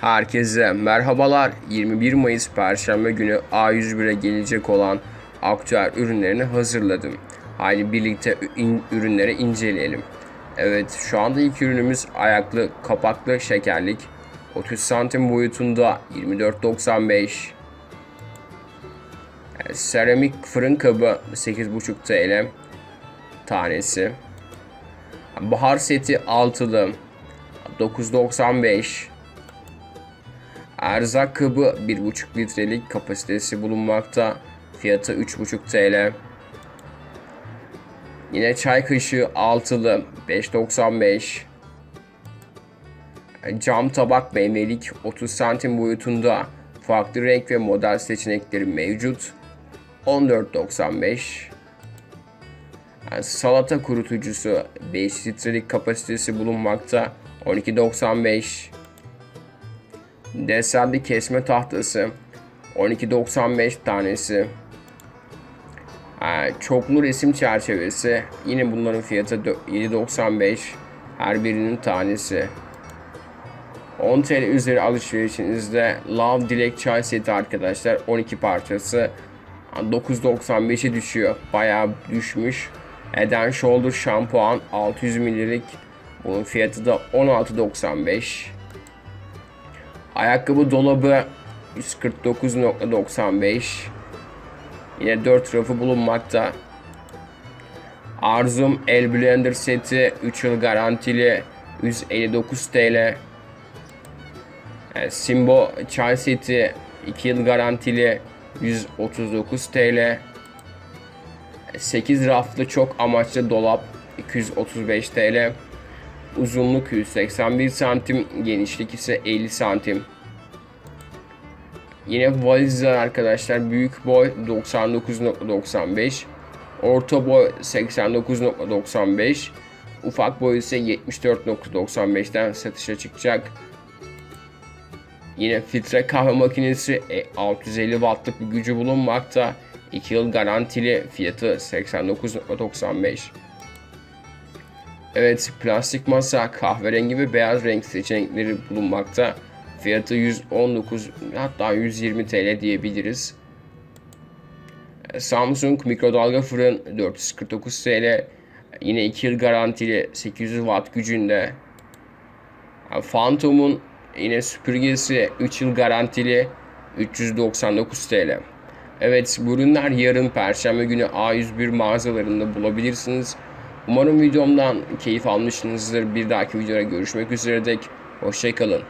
Herkese merhabalar. 21 Mayıs Perşembe günü A101'e gelecek olan aktüel ürünlerini hazırladım. Haydi birlikte in- ürünleri inceleyelim. Evet şu anda ilk ürünümüz ayaklı kapaklı şekerlik. 30 santim boyutunda 24.95. Yani seramik fırın kabı 8.5 TL tanesi. Bahar seti altılı 9.95. Erzak kabı 1.5 litrelik kapasitesi bulunmakta. Fiyatı 3.5 TL. Yine çay kaşığı altılı 5.95. Cam tabak meyvelik 30 santim boyutunda farklı renk ve model seçenekleri mevcut. 14.95. Yani salata kurutucusu 5 litrelik kapasitesi bulunmakta. 12.95. Desenli kesme tahtası 12.95 tanesi. Çoklu resim çerçevesi yine bunların fiyatı dö- 7.95 her birinin tanesi. 10 TL üzeri alışverişinizde Love Dilek çay seti arkadaşlar 12 parçası 9.95'e düşüyor. Bayağı düşmüş. And Shoulder şampuan 600 ml'lik. Bunun fiyatı da 16.95. Ayakkabı dolabı 149.95. Yine 4 rafı bulunmakta. Arzum El Blender seti 3 yıl garantili 159 TL. Simbo çay seti 2 yıl garantili 139 TL. 8 raflı çok amaçlı dolap 235 TL. Uzunluk 181 santim, genişlik ise 50 santim. Yine valizler arkadaşlar büyük boy 99.95, orta boy 89.95, ufak boy ise 74.95'ten satışa çıkacak. Yine filtre kahve makinesi e, 650 wattlık bir gücü bulunmakta. 2 yıl garantili fiyatı 89.95. Evet plastik masa kahverengi ve beyaz renk seçenekleri bulunmakta. Fiyatı 119 hatta 120 TL diyebiliriz. Samsung mikrodalga fırın 449 TL. Yine 2 yıl garantili 800 watt gücünde. Phantom'un yine süpürgesi 3 yıl garantili 399 TL. Evet bu ürünler yarın Perşembe günü A101 mağazalarında bulabilirsiniz. Umarım videomdan keyif almışsınızdır. Bir dahaki videoda görüşmek üzere dek. Hoşçakalın.